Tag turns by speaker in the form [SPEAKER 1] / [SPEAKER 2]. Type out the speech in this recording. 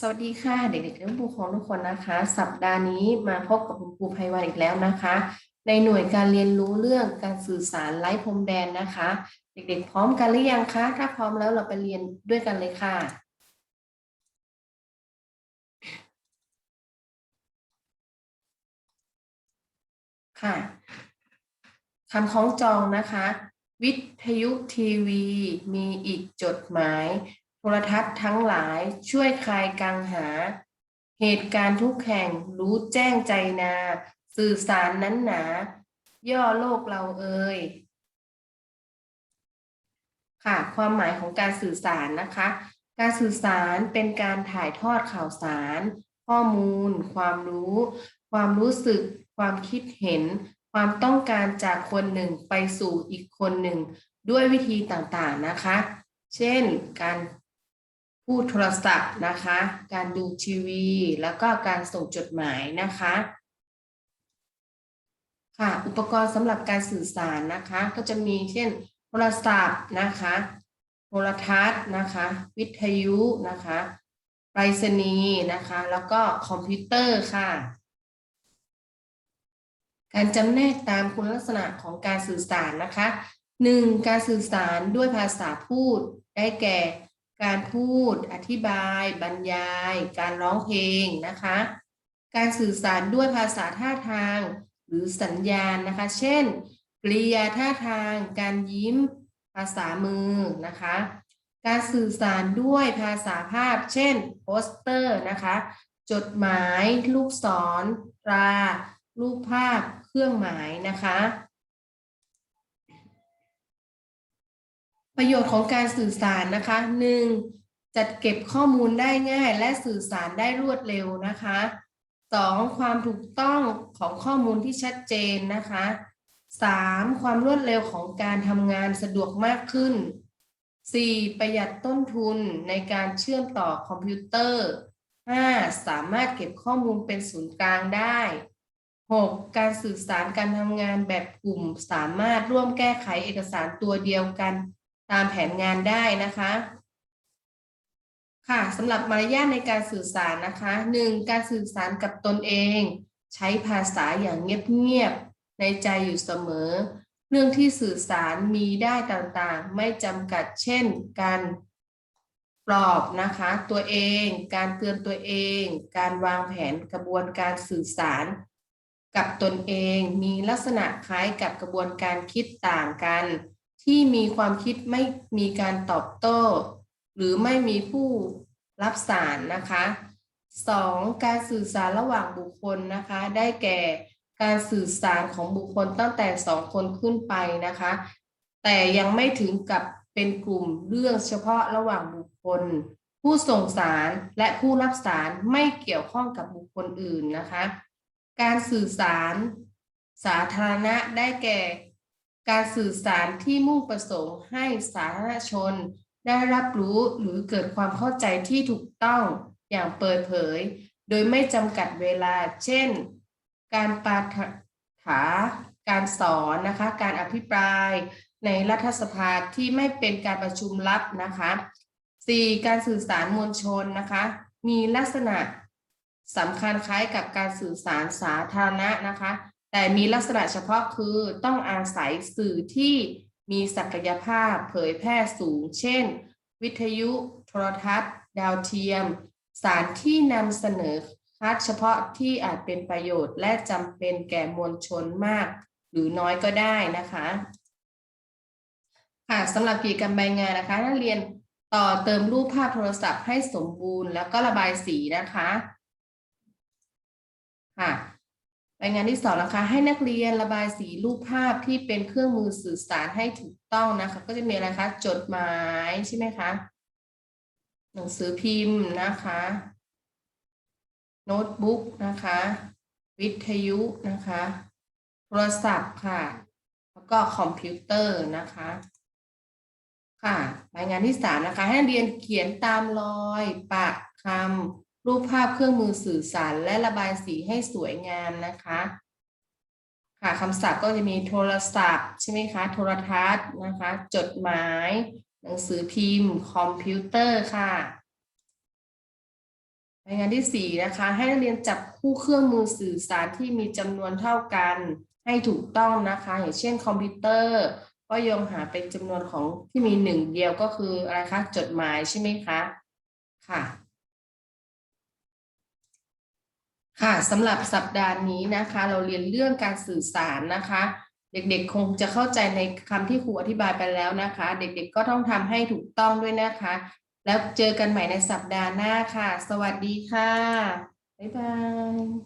[SPEAKER 1] สวัสดีค่ะ เด็กๆและผู้ปกครองทุกคนนะคะ สัปดาห์นี้มาพบกับคุณครูไพวันอีกแล้วนะคะ ในหน่วยการเรียนรู้เรื่องการสื่อสารไร้พรมแดนนะคะ เด็กๆ พร้อมกันหรือยังคะ ถ้าพร้อมแล้วเราไปเรียนด้วยกันเลยค่ะ ค่ะคำคล้องจองนะคะ วิทยุทีวี มีอีกจดหมาย โทรทัศน์ทั้งหลายช่วยคลายกังหา เหตุการณ์ทุกแห่งรู้แจ้งใจนา สื่อสารนั้นหนา ย่อโลกเราเอ่ยค่ะความหมายของการสื่อสารนะคะ การสื่อสารเป็นการถ่ายทอดข่าวสาร ข้อมูล ความรู้ ความรู้สึก ความคิดเห็น ความต้องการจากคนหนึ่งไปสู่อีกคนหนึ่ง ด้วยวิธีต่างๆนะคะ เช่นการพูดโทรศัพท์นะคะ การดูทีวี แล้วก็การส่งจดหมายนะคะค่ะอุปกรณ์สำหรับการสื่อสารนะคะ ก็จะมีเช่น โทรศัพท์นะคะ โทรทัศน์นะคะ วิทยุนะคะไปรษณีย์นะคะ แล้วก็คอมพิวเตอร์ค่ะ การจำแนกตามคุณลักษณะของการสื่อสารนะคะหนึ่งการสื่อสารด้วยภาษาพูด ได้แก่ การพูด อธิบาย บรรยาย การร้องเพลงนะคะ การสื่อสารด้วยภาษาท่าทาง หรือสัญญาณนะคะ เช่นกริยาท่าทาง การยิ้ม ภาษามือนะคะ การสื่อสารด้วยภาษาภาพ เช่นโปสเตอร์นะคะ จดหมาย ลูกศรตรา รูปภาพเครื่องหมายนะคะ ประโยชน์ของการสื่อสารนะคะหนึ่งจัดเก็บข้อมูลได้ง่ายและสื่อสารได้รวดเร็วนะคะสองความถูกต้องของข้อมูลที่ชัดเจนนะคะสามความรวดเร็วของการทำงานสะดวกมากขึ้นสี่ประหยัดต้นทุนในการเชื่อมต่อคอมพิวเตอร์ห้าสามารถเก็บข้อมูลเป็นศูนย์กลางได้ 6. การสื่อสารการทำงานแบบกลุ่มสามารถร่วมแก้ไขเอกสารตัวเดียวกันตามแผนงานได้นะคะ ค่ะสำหรับมารยาทในการสื่อสารนะคะ 1. การสื่อสารกับตนเอง ใช้ภาษาอย่างเงียบๆในใจอยู่เสมอ เรื่องที่สื่อสารมีได้ต่างๆ ไม่จำกัดเช่น การปลอบนะคะ ตัวเอง การเตือนตัวเอง การวางแผนกระบวนการสื่อสาร กับตนเองมีลักษณะคล้ายกับกระบวนการคิดต่างกัน ที่มีความคิดไม่มีการตอบโต้ หรือไม่มีผู้รับสารนะคะ 2. การสื่อสารระหว่างบุคคลนะคะ ได้แก่การสื่อสารของบุคคลตั้งแต่สองคนขึ้นไปนะคะ แต่ยังไม่ถึงกับเป็นกลุ่มเรื่องเฉพาะระหว่างบุคคล ผู้ส่งสารและผู้รับสารไม่เกี่ยวข้องกับบุคคลอื่นนะคะ การสื่อสารสาธารณะได้แก่ การสื่อสารที่มุ่งประสงค์ให้สาธารณชน ได้รับรู้หรือเกิดความเข้าใจที่ถูกต้องอย่างเปิดเผย โดยไม่จำกัดเวลา เช่น การปาฐาการสอนนะคะ การอภิปรายในรัฐสภาที่ไม่เป็นการประชุมลับนะคะ 4. การสื่อสารมวลชนนะคะ มีลักษณะ สำคัญคล้ายกับการสื่อสารสาธารณะนะคะ แต่มีลักษณะเฉพาะคือต้องอาศัยสื่อที่มีศักยภาพเผยแพร่สูง เช่น วิทยุ โทรทัศน์ ดาวเทียม สารที่นำเสนอคัดเฉพาะที่อาจเป็นประโยชน์และจำเป็นแก่มวลชนมาก หรือน้อยก็ได้นะคะค่ะสำหรับกิจกรรมใบงานนะคะนักเรียนต่อเติมรูปภาพโทรศัพท์ให้สมบูรณ์ แล้วก็ระบายสีนะคะ ค่ะรายงานที่สองนะคะ ให้นักเรียนระบายสีรูปภาพที่เป็นเครื่องมือสื่อสารให้ถูกต้องนะคะ ก็จะมีอะไรคะ จดหมายใช่ไหมคะ หนังสือพิมพ์นะคะ โน้ตบุ๊กนะคะ วิทยุนะคะ โทรศัพท์ค่ะ แล้วก็คอมพิวเตอร์นะคะ ค่ะ รายงานที่สามนะคะ ให้นักเรียนเขียนตามรอยปะคำ รูปภาพเครื่องมือสื่อสารและระบายสีให้สวยงามนะคะ ค่ะคำศัพท์ก็จะมีโทรศัพท์ใช่ไหมคะโทรทัศน์นะคะ จดหมาย หนังสือพิมพ์ คอมพิวเตอร์ค่ะรายงานที่สี่นะคะ ให้นักเรียนจับคู่เครื่องมือสื่อสารที่มีจำนวนเท่ากันให้ถูกต้องนะคะ อย่างเช่นคอมพิวเตอร์ ก็ยงหาเป็นจำนวนของที่มีหนึ่งเดียวก็คืออะไรคะจดหมายใช่ไหมคะ ค่ะ ค่ะสำหรับสัปดาห์นี้นะคะ เราเรียนเรื่องการสื่อสารนะคะ เด็กๆคงจะเข้าใจในคำที่ครูอธิบายไปแล้วนะคะ เด็กๆก็ต้องทำให้ถูกต้องด้วยนะคะ แล้วเจอกันใหม่ในสัปดาห์หน้าค่ะ สวัสดีค่ะ บ๊ายบาย